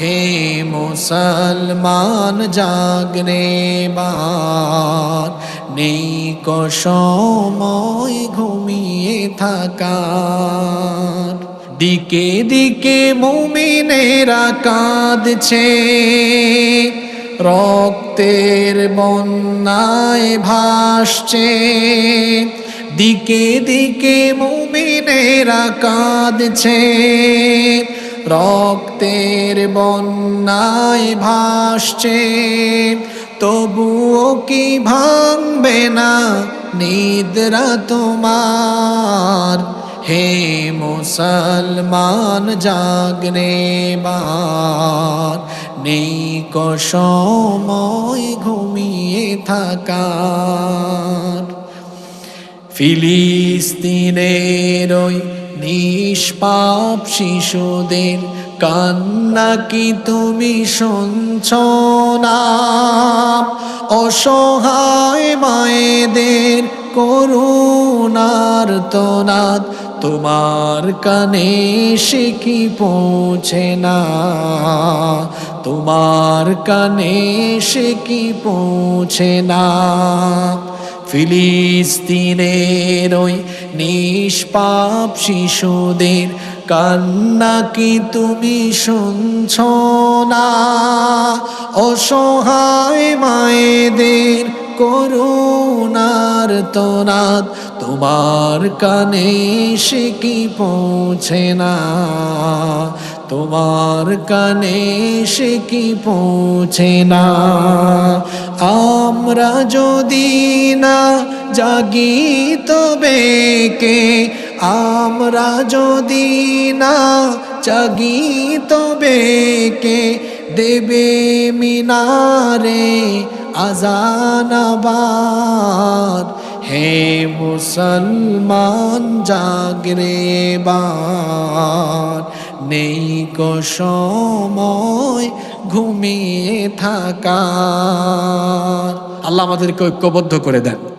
হে মুসলমান জাগরে বার। নেই কো সময় ঘুমিয়ে থাকার। দিকে দিকে মুমিনেরা কাঁদছে। রক্তের বন্যায় ভাসছে। দিকে দিকে মুমিনেরা কাঁদছে। রক্তের বন্যায় ভাসছে, তবুও কি ভাঙবে না নিদ্রা তোমার? হে মুসলমান, জাগরে বার নেই কো ঘুমিয়ে থাকার ফিলিস্তিনের ওই নিষ্পাপ শিশুদের কান্না কি তুমি শুনছ না? অসহায় মায়েদের করুণার তোনাদ তোমার কানে সে কি পৌঁছে না? তোমার কানে সে কি পৌঁছে না? ফিলিস্তিনের ওই নিষ্পাপ শিশুদের কান্না কি তুমি শুনছ না? অসহায় মায়েদের করুণার তোনাদ, তোমার কানে সে কি পৌঁছে না? তোমার কানে সে কি পৌঁছে না? আমরা যদি না জাগি তবে কে? আমরা যদি না জাগি তবে কে? দেবে মিনারে আজানাবাদ। হে মুসলমান, জাগরে বার নেই কো সময় ঘুমিয়ে থাকা আল্লাহ আমাদেরকে ঐক্যবদ্ধ করে দেন।